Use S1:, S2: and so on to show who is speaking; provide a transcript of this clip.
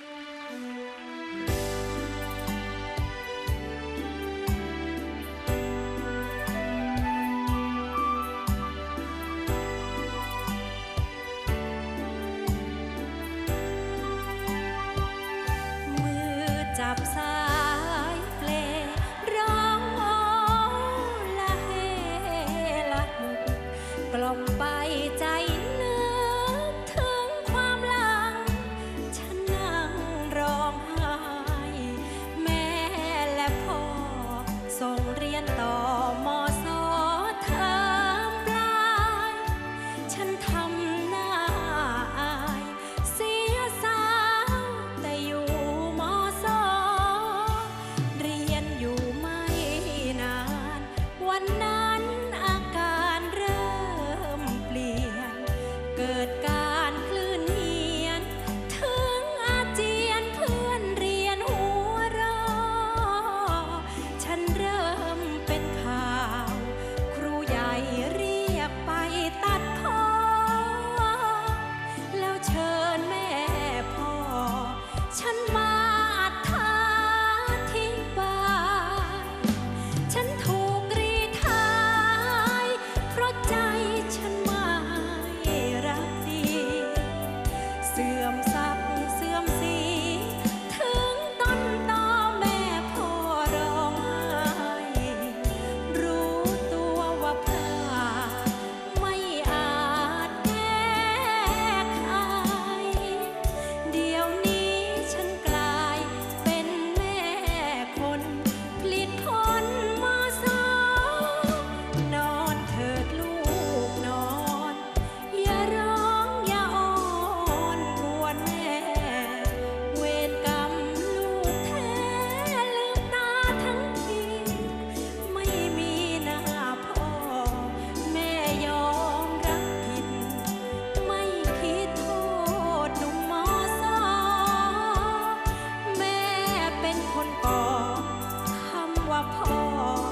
S1: มื ส่งเรียนต่อมอสอเทอมปลายฉันทำหน้าอาย เสียสาวแต่อยู่มอสอเรียนอยู่ไม่นาน วันนั้นอาการเริ่มเปลี่ยน เกิด ฉันมา Oh.